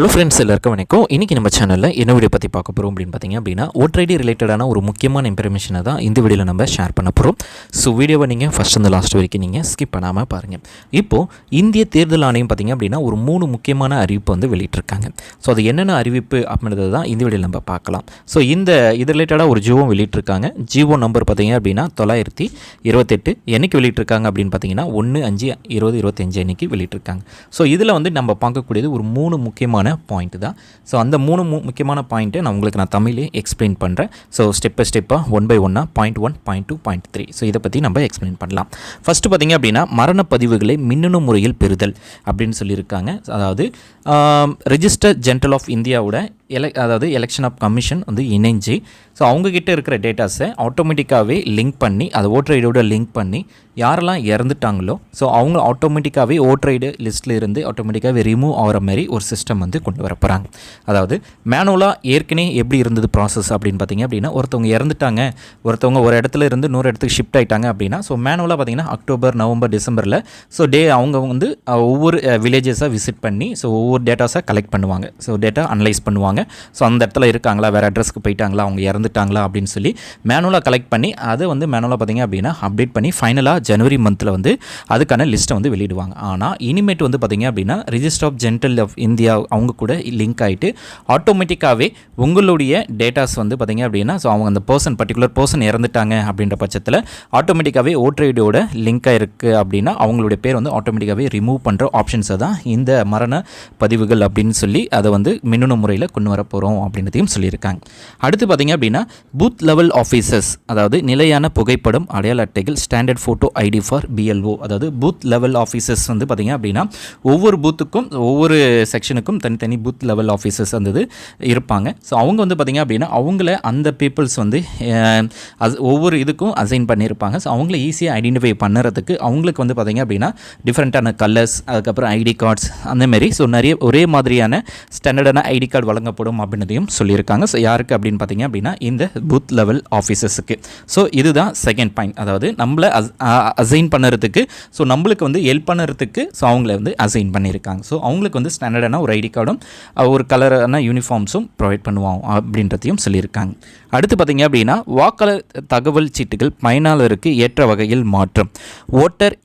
Hello friends எல்லாருக்கும் வணக்கம். இன்றைக்கி நம்ம சேனலில் என்ன வீடியோ பற்றி பார்க்க போகிறோம் அப்படின்னு பார்த்தீங்க அப்படின்னா ஓட்ரைடி ஐடி ரிலேட்டடான ஒரு முக்கியமான இன்ஃபர்மேஷனை தான் இந்த வீடியோவில் நம்ம ஷேர் பண்ண போகிறோம் ஸோ வீடியோவை நீங்கள் ஃபஸ்ட் இந்த லாஸ்ட் வரைக்கும் நீங்கள் ஸ்கிப் பண்ணாமல் பாருங்கள் இப்போது இந்திய தேர்தல் ஆணையம் பார்த்தீங்க அப்படின்னா ஒரு மூணு முக்கியமான அறிவிப்பு வந்து வெளியிட்டிருக்காங்க. ஸோ அது என்னென்ன அறிவிப்பு அப்படின்றது தான் இந்த வீடியோவில் நம்ம பார்க்கலாம். ஸோ இந்த இது ரிலேட்டடாக ஒரு ஜீவோ வெளியிட்டிருக்காங்க. ஜியோ நம்பர் பார்த்தீங்க அப்படின்னா தொள்ளாயிரத்தி இருபத்தெட்டு என்னைக்கு வெளியிட்டிருக்காங்க அப்படின்னு பார்த்தீங்கன்னா ஒன்று அஞ்சு இருபது இருபத்தஞ்சு அன்னைக்கு வெளியிட்டிருக்காங்க. ஸோ இதில் வந்து நம்ம பார்க்கக்கூடியது ஒரு மூணு முக்கியமான பாயிண்ட் தான்? ஸோ அந்த மூணு மு முக்கியமான பாயிண்ட்டை நான் உங்களுக்கு நான் தமிழே எக்ஸ்பிளைன் பண்ணுறேன் ஸோ ஸ்டெப் பை ஸ்டெப்பாக ஒன் பை ஒன்னாக point one point two point three so இதை பற்றி நம்ம எக்ஸ்பிளைன் பண்ணலாம். ஃபஸ்ட்டு பார்த்தீங்க அப்படின்னா மரண பதிவுகளை மின்னணு முறையில் பெறுதல் அப்படின்னு சொல்லியிருக்காங்க. அதாவது ரெஜிஸ்டர் ஜென்ரல் ஆஃப் இந்தியாவோட எல அதாவது எலெக்ஷன் ஆஃப் கமிஷன் வந்து இணைஞ்சு ஸோ அவங்கக்கிட்ட இருக்கிற டேட்டாஸை ஆட்டோமேட்டிக்காகவே லிங்க் பண்ணி அதை ஓட்டர் ஐடியோட லிங்க் பண்ணி யாரெல்லாம் இறந்துட்டாங்களோ ஸோ அவங்க ஆட்டோமேட்டிக்காகவே ஓட்டர் ஐடி லிஸ்ட்டில் இருந்து ஆட்டோமேட்டிக்காகவே ரிமூவ் ஆகிற மாதிரி ஒரு சிஸ்டம் வந்து கொண்டு வர போகிறாங்க அதாவது மேனுவலாக ஏற்கனவே எப்படி இருந்தது ப்ராசஸ் அப்படின்னு பார்த்தீங்க அப்படின்னா ஒருத்தவங்க இறந்துட்டாங்க ஒருத்தவங்க ஒரு இடத்துல இருந்து நூறு இடத்துக்கு ஷிஃப்ட் ஆகிட்டாங்க அப்படின்னா ஸோ மேனுவலாக பார்த்தீங்கன்னா அக்டோபர் நவம்பர் டிசம்பரில் ஸோ டே அவங்க வந்து ஒவ்வொரு வில்லேஜஸாக விசிட் பண்ணி ஸோ ஒவ்வொரு டேட்டாஸாக கலெக்ட் பண்ணுவாங்க. ஸோ டேட்டா அனலைஸ் பண்ணுவாங்க. ஸோ அந்த இடத்துல இருக்காங்களா? வேறு அட்ரஸ்க்கு போயிட்டாங்களா? அவங்க இறந்துட்டாங்களா? அப்படின்னு சொல்லி மேனுவலாக கலெக்ட் பண்ணி அதை வந்து மேனுவலாக பார்த்தீங்க அப்படின்னா அப்டேட் பண்ணி ஃபைனலாக ஜனவரி மந்தில் வந்து அதுக்கான லிஸ்ட்டை வந்து வெளியிடுவாங்க. ஆனால் இனிமேட் வந்து பார்த்தீங்க அப்படின்னா register of general of India அவங்க கூட லிங்க் ஆகிட்டு ஆட்டோமேட்டிக்காகவே உங்களுடைய டேட்டாஸ் வந்து பார்த்தீங்க அப்படின்னா ஸோ அவங்க அந்த பர்சன் பர்டிகுலர் பர்சன் இறந்துட்டாங்க அப்படின்ற பட்சத்தில் ஆட்டோமேட்டிக்காகவே ஓட்டர் ஐடியோட லிங்காக இருக்குது அப்படின்னா அவங்களுடைய பேர் வந்து ஆட்டோமேட்டிக்காகவே ரிமூவ் பண்ணுற ஆப்ஷன்ஸை தான் இந்த மரண பதிவுகள் அப்படின்னு சொல்லி அதை வந்து மின்னணு முறையில் கொண்டு கொண்டு வரப்போகிறோம் அப்படின்றதையும் சொல்லியிருக்காங்க. அடுத்து பார்த்தீங்க அப்படின்னா பூத் லெவல் ஆஃபீஸர்ஸ் அதாவது நிலையான புகைப்படம் அடையாள அட்டைகள் standard photo ID for B L O அதாவது பூத் லெவல் ஆஃபீஸர்ஸ் வந்து பார்த்தீங்க அப்படின்னா ஒவ்வொரு பூத்துக்கும் ஒவ்வொரு செக்ஷனுக்கும் தனித்தனி பூத் லெவல் ஆஃபீஸர்ஸ் வந்து இருப்பாங்க. ஸோ அவங்க வந்து பார்த்தீங்க அப்படின்னா அவங்கள அந்த பீப்புள்ஸ் வந்து அது ஒவ்வொரு இதுக்கும் அசைன் பண்ணியிருப்பாங்க. ஸோ அவங்கள ஈஸியாக ஐடென்டிஃபை பண்ணுறதுக்கு அவங்களுக்கு வந்து பார்த்தீங்க அப்படின்னா டிஃப்ரெண்ட்டான கலர்ஸ் அதுக்கப்புறம் ஐடி கார்ட்ஸ் அந்தமாரி ஸோ நிறைய ஒரே மாதிரியான ஸ்டாண்டர்டான ஐடி கார்டு வழங்கப்படும் அப்படின்றதையும் சொல்லியிருக்காங்க. ஸோ யாருக்கு அப்படின்னு பார்த்தீங்க அப்படின்னா இந்த பூத் லெவல் ஆஃபீஸஸுக்கு ஸோ இதுதான் செகண்ட் பாயிண்ட் அதாவது நம்மளை அசைன் பண்ணுறதுக்கு ஸோ நம்மளுக்கு வந்து ஹெல்ப் பண்ணுறதுக்கு ஸோ அவங்கள வந்து அசைன் பண்ணியிருக்காங்க. ஸோ அவங்களுக்கு வந்து ஸ்டாண்டர்டான ஒரு ஐடி கார்டும் ஒரு கலரான யூனிஃபார்ம்ஸும் ப்ரொவைட் பண்ணுவோம் அப்படின்றதையும் சொல்லியிருக்காங்க. அடுத்து பார்த்தீங்க அப்படின்னா வாக்காளர் தகவல் சீட்டுகள் பயனாளருக்கு ஏற்ற வகையில் மாற்றம். Voter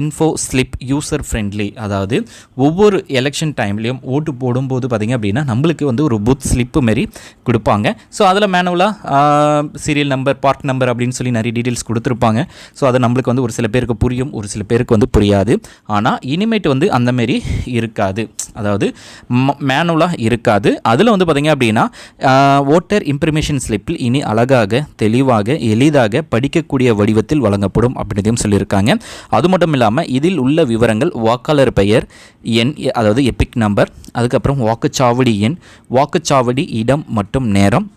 info slip user friendly அதாவது ஒவ்வொரு எலெக்ஷன் டைம்லேயும் ஓட்டு போடும்போது பார்த்தீங்க அப்படின்னா நம்மளுக்கு வந்து ஒரு புத் ஸ்லிப்பு மாரி கொடுப்பாங்க. ஸோ அதில் மேனுவலாக சீரியல் நம்பர் பார்ட் நம்பர் அப்படின்னு சொல்லி நிறைய டீட்டெயில்ஸ் கொடுத்துருப்பாங்க. ஸோ அதை நம்மளுக்கு வந்து ஒரு சில பேருக்கு புரியும் ஒரு சில பேருக்கு வந்து புரியாது. ஆனால் இனிமேட்டு வந்து அந்த மாரி இருக்காது. அதாவது மேனுவலாக இருக்காது. அதில் வந்து பார்த்தீங்க அப்படின்னா ஓட்டர் இன்ஃபர்மேஷன் ஸ்லிப்பில் இனி அழகாக தெளிவாக எளிதாக படிக்கக்கூடிய வடிவத்தில் வழங்கப்படும் அப்படின்றதையும் சொல்லியிருக்காங்க. அது மட்டும் இல்லாமல் இதில் உள்ள விவரங்கள் வாக்காளர் பெயர் எண் அதாவது எபிக் நம்பர் அதுக்கப்புறம் வாக்குச்சாவடி எண் வாக்குச்சாவடி இடம் மற்றும் நேரம்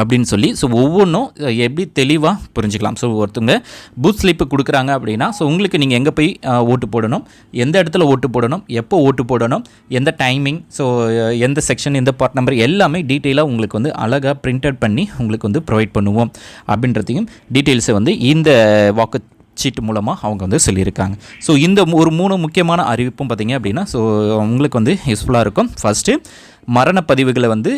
அப்படின்னு சொல்லி ஸோ ஒவ்வொன்றும் எப்படி தெளிவாக புரிஞ்சுக்கலாம். ஸோ ஒருத்தவங்க பூத் ஸ்லிப்பு கொடுக்குறாங்க அப்படின்னா ஸோ உங்களுக்கு நீங்கள் எங்கே போய் ஓட்டு போடணும்? எந்த இடத்துல ஓட்டு போடணும்? எப்போ ஓட்டு போடணும்? எந்த டைமிங் ஸோ எந்த செக்ஷன் எந்த பார்ட் நம்பர் எல்லாமே டீட்டெயிலாக உங்களுக்கு வந்து அழகாக பிரிண்டட் பண்ணி உங்களுக்கு வந்து ப்ரொவைட் பண்ணுவோம். அப்படின்றதையும் டீட்டெயில்ஸை வந்து இந்த வாக்கு சீட்டு மூலமாக அவங்க வந்து சொல்லியிருக்காங்க. ஸோ இந்த ஒரு மூணு முக்கியமான அறிவிப்பும் பார்த்திங்க அப்படின்னா ஸோ உங்களுக்கு வந்து யூஸ்ஃபுல்லாக இருக்கும். ஃபஸ்ட்டு மரண பதிவுகளை வந்து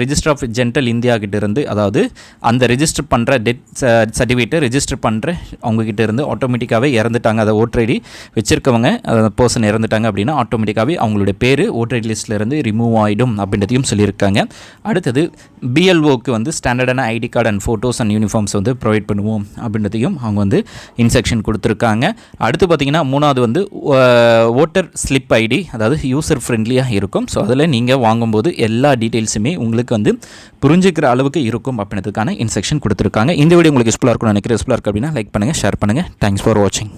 ரிஜிஸ்டர் ஆஃப் ஜென்ரல் இந்தியா கிட்டேருந்து அதாவது அந்த ரிஜிஸ்டர் பண்ணுற டெத் சர்டிஃபிகேட்டை ரிஜிஸ்டர் பண்ணுற அவங்கக்கிட்ட இருந்து ஆட்டோமேட்டிக்காகவே இறந்துட்டாங்க. அதை ஓட்டர் ஐடி வச்சுருக்கவங்க பர்சன் இறந்துட்டாங்க அப்படின்னா ஆட்டோமேட்டிக்காகவே அவங்களுடைய பேர் ஓட்டர் ஐடி லிஸ்ட்டில் இருந்து ரிமூவ் ஆகிடும் அப்படின்றதையும் சொல்லியிருக்காங்க. அடுத்தது பிஎல்ஓக்கு வந்து ஸ்டாண்டர்டான ID card and photos and uniforms வந்து ப்ரொவைட் பண்ணுவோம் அப்படின்றதையும் அவங்க வந்து இன்ஸ்ட்ரக்ஷன் கொடுத்துருக்காங்க. அடுத்து பார்த்தீங்கன்னா மூணாவது வந்து ஓட்டர் ஸ்லிப் ஐடி அதாவது யூசர் ஃப்ரெண்ட்லியாக இருக்கும். ஸோ அதில் நீங்கள் வாங்கும்போது எல்லா டீட்டெயில்ஸுமே உங்களுக்கு வந்து புரிஞ்சுக்கிற அளவுக்கு இருக்கும் அப்படின்றதுக்கான இன்ஸ்ட்ரக்ஷன் கொடுத்துருக்காங்க. இந்த வீடியோ உங்களுக்கு யூஸ்ஃபுல்லாக இருக்கும்னு நினைக்கிறேன். யூஸ்ஃபுல்லாக இருக்குது அப்படின்னா லைக் பண்ணுங்கள் ஷேர் பண்ணுங்கள் தேங்க்ஸ் ஃபார் வாட்சிங்